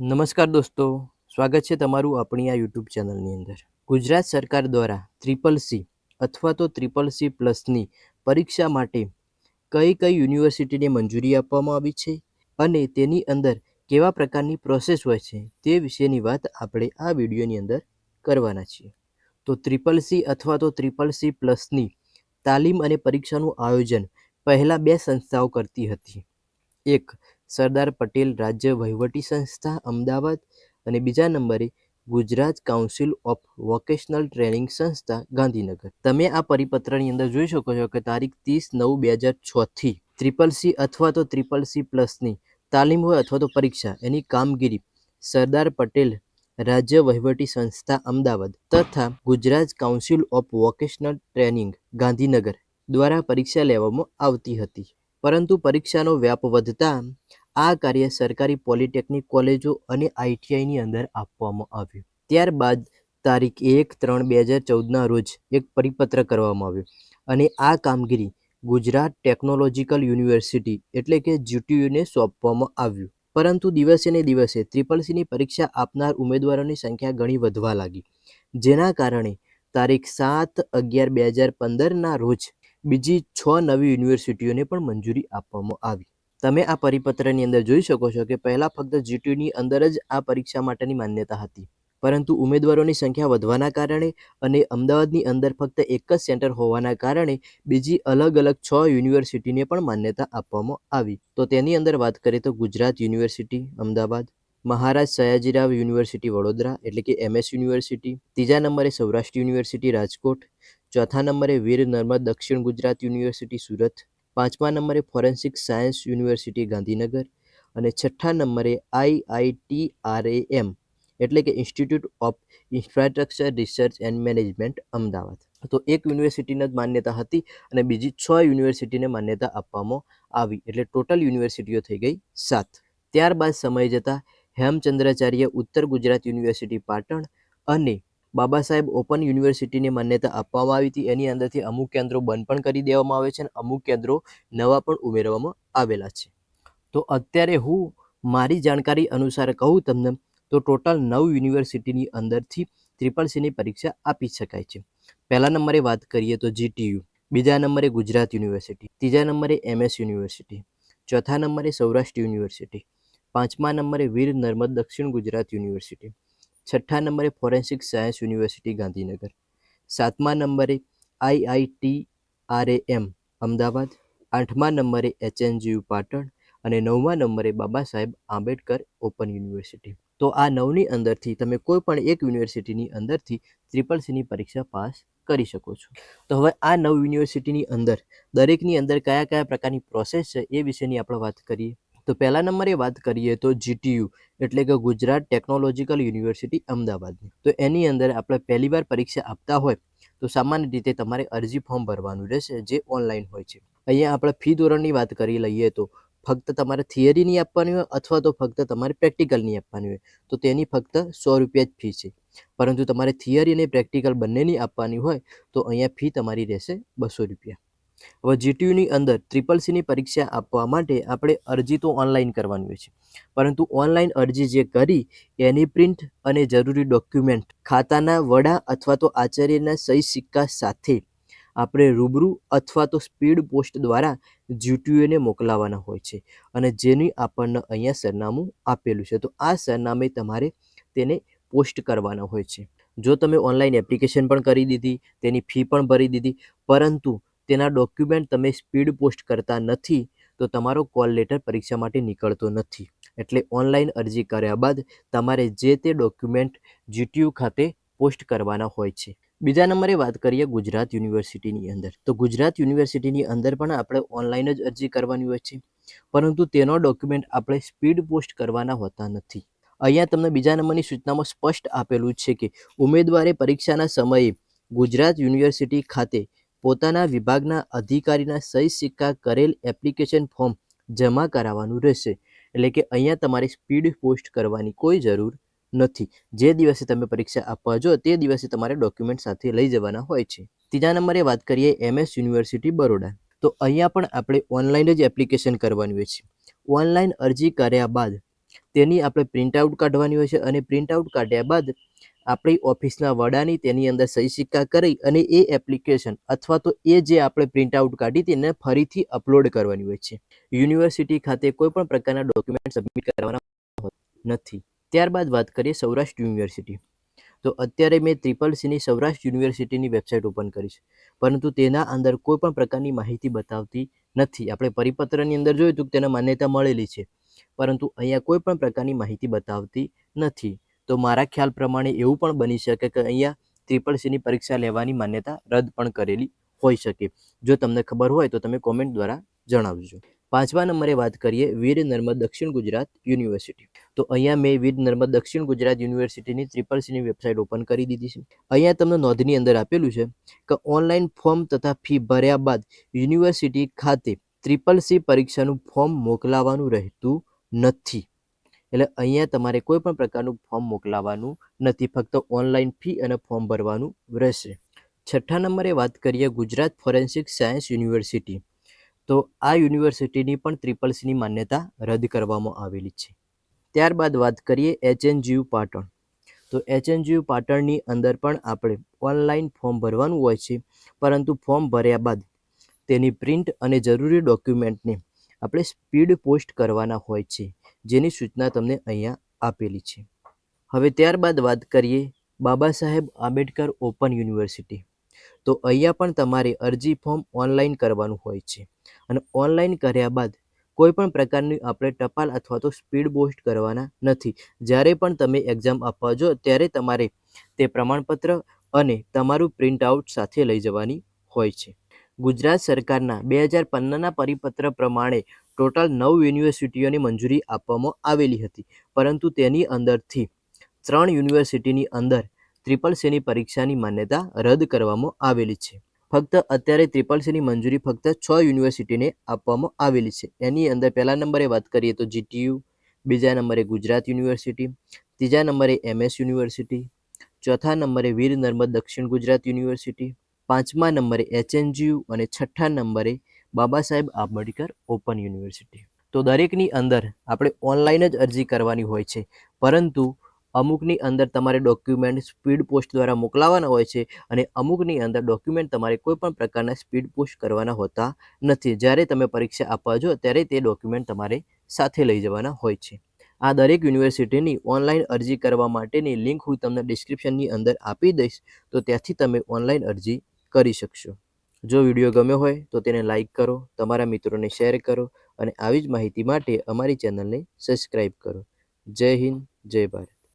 નમસ્કાર દોસ્તો, સ્વાગત છે તમારું આપણી આ યુટ્યુબ ચેનલની અંદર. ગુજરાત સરકાર દ્વારા ત્રિપલ સી અથવા તો ત્રિપલ સી પ્લસની પરીક્ષા માટે કઈ કઈ યુનિવર્સિટીને મંજૂરી આપવામાં આવી છે અને તેની અંદર કેવા પ્રકારની પ્રોસેસ હોય છે તે વિશેની વાત આપણે આ વિડીયોની અંદર કરવાના છીએ. તો ત્રિપલ સી અથવા તો ત્રિપલ સી પ્લસની તાલીમ અને પરીક્ષાનું આયોજન પહેલાં બે સંસ્થાઓ કરતી હતી. એક સરદાર પટેલ રાજ્ય વહીવટી સંસ્થા અમદાવાદ અને બીજા નંબરે Gujarat council of vocational training સંસ્થા ગાંધીનગર. તમે આ પરિપત્રની અંદર જોઈ શકો છો કે તારીખ ત્રીસ નવ બે હજાર છથી ત્રિપલ સી અથવા તો ત્રિપલ સી પ્લસની તાલીમ હોય અથવા તો પરીક્ષા એની કામગીરી સરદાર પટેલ રાજ્ય વહીવટી સંસ્થા અમદાવાદ તથા Gujarat council of vocational training Gandhinagar દ્વારા પરીક્ષા લેવામાં આવતી હતી. પરંતુ પરીક્ષાનો વ્યાપ વધતા આ કાર્ય સરકારી પોલિટેકનિક કોલેજો અને આઈટીઆઈની અંદર આપવામાં આવ્યું. ત્યારબાદ તારીખ એક ત્રણ બે હજાર ચૌદના રોજ એક પરિપત્ર કરવામાં આવ્યો અને આ કામગીરી ગુજરાત ટેકનોલોજીકલ યુનિવર્સિટી એટલે કે જીટીયુને સોંપવામાં આવ્યું. પરંતુ દિવસે ને દિવસે ત્રિપલ સીની પરીક્ષા આપનાર ઉમેદવારોની સંખ્યા ઘણી વધવા લાગી. જેના કારણે તારીખ સાત અગિયાર બે હજાર પંદરના રોજ બીજી છ નવી યુનિવર્સિટીઓને પણ મંજૂરી આપવામાં આવી. તમે આ પરિપત્રની અંદર જોઈ શકો છો કે પહેલાં ફક્ત જીટીયુની અંદર જ આ પરીક્ષા માટેની માન્યતા હતી. પરંતુ ઉમેદવારોની સંખ્યા વધવાના કારણે અને અમદાવાદની અંદર ફક્ત એક જ સેન્ટર હોવાના કારણે બીજી અલગ અલગ છ યુનિવર્સિટીને પણ માન્યતા આપવામાં આવી. તો તેની અંદર વાત કરીએ તો ગુજરાત યુનિવર્સિટી, અમદાવાદ, મહારાજ સયાજીરાવ યુનિવર્સિટી વડોદરા એટલે કે એમએસ યુનિવર્સિટી, ત્રીજા નંબરે સૌરાષ્ટ્ર યુનિવર્સિટી રાજકોટ, ચોથા નંબરે વીર નર્મદ દક્ષિણ ગુજરાત યુનિવર્સિટી સુરત પાંચમા નંબરે ફોરેન્સિક સાયન્સ યુનિવર્સિટી ગાંધીનગર અને છઠ્ઠા નંબરે આઈઆઈટી આરએએમ એટલે કે institute of infrastructure research and management Ahmedabad. તો એક યુનિવર્સિટીને જ માન્યતા હતી અને બીજી છ યુનિવર્સિટીને માન્યતા આપવામાં આવી, એટલે ટોટલ યુનિવર્સિટીઓ થઈ ગઈ સાત. ત્યારબાદ સમય જતાં હેમચંદ્રાચાર્ય ઉત્તર ગુજરાત યુનિવર્સિટી, પાટણ અને બાબા સાહેબ ઓપન યુનિવર્સિટીને માન્યતા આપવામાં આવી હતી. એની અંદરથી અમુક કેન્દ્રો બંધ પણ કરી દેવામાં આવે છે અને અમુક કેન્દ્રો નવા પણ ઉમેરવામાં આવેલા છે. તો અત્યારે હું મારી જાણકારી અનુસાર કહું તમને, તો ટોટલ નવ યુનિવર્સિટીની અંદરથી ત્રિપલ સીની પરીક્ષા આપી શકાય છે. પહેલા નંબરે વાત કરીએ તો જીટીયુ બીજા નંબરે ગુજરાત યુનિવર્સિટી, ત્રીજા નંબરે એમએસ યુનિવર્સિટી, ચોથા નંબરે સૌરાષ્ટ્ર યુનિવર્સિટી, પાંચમા નંબરે વીર નર્મદ દક્ષિણ ગુજરાત યુનિવર્સિટી છઠ્ઠા નંબરે ફોરેન્સિક સાયન્સ યુનિવર્સિટી ગાંધીનગર. સાતમા નંબરે આઈઆઈટી આરએએમ અમદાવાદ. આઠમા નંબરે એચએનજીયુ પાટણ અને નવમા નંબરે બાબા સાહેબ આંબેડકર ઓપન યુનિવર્સિટી. તો આ નવની અંદરથી તમે કોઈ પણ એક યુનિવર્સિટીની અંદરથી ત્રિપલ સીની પરીક્ષા પાસ કરી શકો છો. તો હવે આ નવ યુનિવર્સિટીની અંદર દરેકની અંદર કયા કયા પ્રકારની પ્રોસેસ છે એ વિશેની આપણે વાત કરીએ. તો પહેલા નંબરે વાત કરીએ તો જીટીયુ એટલે કે ગુજરાત ટેકનોલોજીકલ યુનિવર્સિટી અમદાવાદની. તો એની અંદર આપણે પહેલીવાર પરીક્ષા આપતા હોય, તો સામાન્ય રીતે તમારે અરજી ફોર્મ ભરવાનું રહેશે, જે ઓનલાઈન હોય છે. અહીંયા આપણે ફી ધોરણની વાત કરી લઈએ તો ફક્ત તમારે થિયરીની આપવાની હોય અથવા તો ફક્ત તમારે પ્રેક્ટિકલની આપવાની હોય, તો તેની ફક્ત સો રૂપિયા જ ફી છે. પરંતુ તમારે થિયરી અને પ્રેક્ટિકલ બંનેની આપવાની હોય, તો અહીંયા ફી તમારી રહેશે બસો રૂપિયા. હવે જીટીયુની અંદર ટ્રિપલ સીની પરીક્ષા આપવા માટે આપણે અરજી તો ઓનલાઈન કરવાની હોય છે. પરંતુ ઓનલાઈન અરજી જે કરી, એની પ્રિન્ટ અને જરૂરી ડોક્યુમેન્ટ ખાતાના વડા અથવા તો આચાર્યના સહી સિક્કા સાથે આપણે રૂબરૂ અથવા તો સ્પીડ પોસ્ટ દ્વારા જીટીયુને મોકલાવાના હોય છે. અને જેની આપણને અહીંયા સરનામું આપેલું છે. તો આ સરનામે તમારે તેને પોસ્ટ કરવાના હોય છે. જો તમે ઓનલાઈન એપ્લિકેશન પણ કરી દીધી, તેની ફી પણ ભરી દીધી, પરંતુ તેના ડોક્યુમેન્ટ તમે સ્પીડ પોસ્ટ કરતા નથી, તો તમારો કોલ લેટર પરીક્ષા માટે નીકળતો નથી. એટલે ઓનલાઈન અરજી કર્યા બાદ તમારે જે તે ડોક્યુમેન્ટ જીટીયુ ખાતે પોસ્ટ કરવાના હોય છે. બીજા નંબરે વાત કરીએ ગુજરાત યુનિવર્સિટીની અંદર. તો ગુજરાત યુનિવર્સિટીની અંદર પણ આપણે ઓનલાઈન જ અરજી કરવાની હોય છે. પરંતુ તેનો ડોક્યુમેન્ટ આપણે સ્પીડ પોસ્ટ કરવાના હોતા નથી. અહીંયા તમને બીજા નંબરની સૂચનામાં સ્પષ્ટ આપેલું છે કે ઉમેદવારે પરીક્ષાના સમયે ગુજરાત યુનિવર્સિટી ખાતે પોતાના વિભાગના અધિકારીના સહી સિક્કા કરેલ એપ્લિકેશન ફોર્મ જમા કરાવવાનું રહેશે. એટલે કે અહીંયા તમારે સ્પીડ પોસ્ટ કરવાની કોઈ જરૂર નથી. જે દિવસે તમે પરીક્ષા આપવા જો તે દિવસે તમારે ડોક્યુમેન્ટ સાથે લઈ જવાના હોય છે. ત્રીજા નંબરે વાત કરીએ એમએસ યુનિવર્સિટી બરોડા. તો અહીંયા પણ આપણે ઓનલાઈન જ એપ્લિકેશન કરવાની હોય છે. ઓનલાઈન અરજી કર્યા બાદ તેની આપણે પ્રિન્ટઆઉટ કાઢવાની હોય છે અને પ્રિન્ટઆઉટ કાઢ્યા બાદ આપણી ઓફિસના વડાની તેની અંદર સહી સિક્કા કરી અને એ એપ્લિકેશન અથવા તો એ જે આપણે પ્રિન્ટ આઉટ કાઢી તેને ફરીથી અપલોડ કરવાની હોય છે. યુનિવર્સિટી ખાતે કોઈ પણ પ્રકારના ડોક્યુમેન્ટ સબમિટ કરવાના નથી. ત્યારબાદ વાત કરીએ સૌરાષ્ટ્ર યુનિવર્સિટી તો અત્યારે મેં ત્રિપલ સીની સૌરાષ્ટ્ર યુનિવર્સિટીની વેબસાઇટ ઓપન કરી છે. પરંતુ તેના અંદર કોઈ પણ પ્રકારની માહિતી બતાવતી નથી. આપણે પરિપત્રની અંદર જોયું હતું કે તેને માન્યતા મળેલી છે. પરંતુ અહીંયા કોઈ પણ પ્રકારની માહિતી બતાવતી નથી. તો મારા ખ્યાલ પ્રમાણે એવું પણ બની શકે કે અહીંયા ત્રિપલ સીની પરીક્ષા લેવાની માન્યતા રદ પણ કરેલી હોઈ શકે. જો તમને ખબર હોય તો તમે કોમેન્ટ દ્વારા જણાવજો. પાંચમા નંબરે વાત કરીએ વીર નર્મદ દક્ષિણ ગુજરાત યુનિવર્સિટી. તો અહીંયા મેં વીર નર્મદ દક્ષિણ ગુજરાત યુનિવર્સિટીની ત્રિપલ સીની વેબસાઇટ ઓપન કરી દીધી છે. અહીંયા તમને નોંધની અંદર આપેલું છે કે ઓનલાઈન ફોર્મ તથા ફી ભર્યા બાદ યુનિવર્સિટી ખાતે ત્રિપલ સી પરીક્ષાનું ફોર્મ મોકલાવાનું રહેતું નથી. એટલે અહીંયા તમારે કોઈ પણ પ્રકારનું ફોર્મ મોકલાવાનું નથી, ફક્ત ઓનલાઈન ફી અને ફોર્મ ભરવાનું રહેશે. છઠ્ઠા નંબરે વાત કરીએ ગુજરાત ફોરેન્સિક સાયન્સ યુનિવર્સિટી તો આ યુનિવર્સિટીની પણ ટ્રિપલ સીની માન્યતા રદ કરવામાં આવેલી છે. ત્યારબાદ વાત કરીએ એચએનજીયુ પાટણ. તો એચએનજીયુ પાટણની અંદર પણ આપણે ઓનલાઈન ફોર્મ ભરવાનું હોય છે, પરંતુ ફોર્મ ભર્યા બાદ તેની પ્રિન્ટ અને જરૂરી ડોક્યુમેન્ટને આપણે સ્પીડ પોસ્ટ કરવાના હોય છે. જેની સૂચના તમને અહીંયા આપેલી છે. હવે ત્યારબાદ વાત કરીએ બાબા સાહેબ આંબેડકર ઓપન યુનિવર્સિટી. તો અહીંયા પણ તમારે અરજી ફોર્મ ઓનલાઈન કરવાનું હોય છે. અને ઓનલાઈન કર્યા બાદ કોઈ પણ પ્રકારની આપણે ટપાલ અથવા તો સ્પીડ પોસ્ટ કરવાના નથી. જ્યારે પણ તમે એક્ઝામ આપવા જો ત્યારે તમારે તે પ્રમાણપત્ર અને તમારું પ્રિન્ટ આઉટ સાથે લઈ જવાની હોય છે. ગુજરાત સરકારના બે હજાર પંદરના પરિપત્ર પ્રમાણે ટોટલ નવ યુનિવર્સિટીઓની મંજૂરી આપવામાં આવેલી હતી. પરંતુ તેની અંદરથી ત્રણ યુનિવર્સિટીની અંદર ત્રિપલ સીની પરીક્ષાની માન્યતા રદ કરવામાં આવેલી છે. ફક્ત અત્યારે ત્રિપલ સીની મંજૂરી ફક્ત છ યુનિવર્સિટીને આપવામાં આવેલી છે. એની અંદર પહેલા નંબરે વાત કરીએ તો જીટીયુ બીજા નંબરે ગુજરાત યુનિવર્સિટી, ત્રીજા નંબરે એમએસ યુનિવર્સિટી, ચોથા નંબરે વીર નર્મદ દક્ષિણ ગુજરાત યુનિવર્સિટી, પાંચમા નંબરે એચએનજીયુ અને છઠ્ઠા નંબરે બાબા સાહેબ આંબેડકર ઓપન યુનિવર્સિટી. તો દરેકની અંદર આપણે ઓનલાઈન જ અરજી કરવાની હોય છે. પરંતુ અમુકની અંદર તમારે ડોક્યુમેન્ટ સ્પીડ પોસ્ટ દ્વારા મોકલાવાના હોય છે અને અમુકની અંદર ડોક્યુમેન્ટ તમારે કોઈ પણ પ્રકારના સ્પીડ પોસ્ટ કરવાના હોતા નથી. જ્યારે તમે પરીક્ષા આપવા જો ત્યારે તે ડોક્યુમેન્ટ તમારે સાથે લઈ જવાના હોય છે. આ દરેક યુનિવર્સિટીની ઓનલાઈન અરજી કરવા માટેની લિંક હું તમને ડિસ્ક્રિપ્શનની અંદર આપી દઈશ. તો ત્યાંથી તમે ઓનલાઈન અરજી કરી શકશો. જો વીડિયો ગમ્યો હોય તો તેને લાઇક કરો, તમારા મિત્રોને શેર કરો અને આવી જ માહિતી માટે અમારી ચેનલને સબસ્ક્રાઈબ કરો. જય હિન્દ, જય ભારત.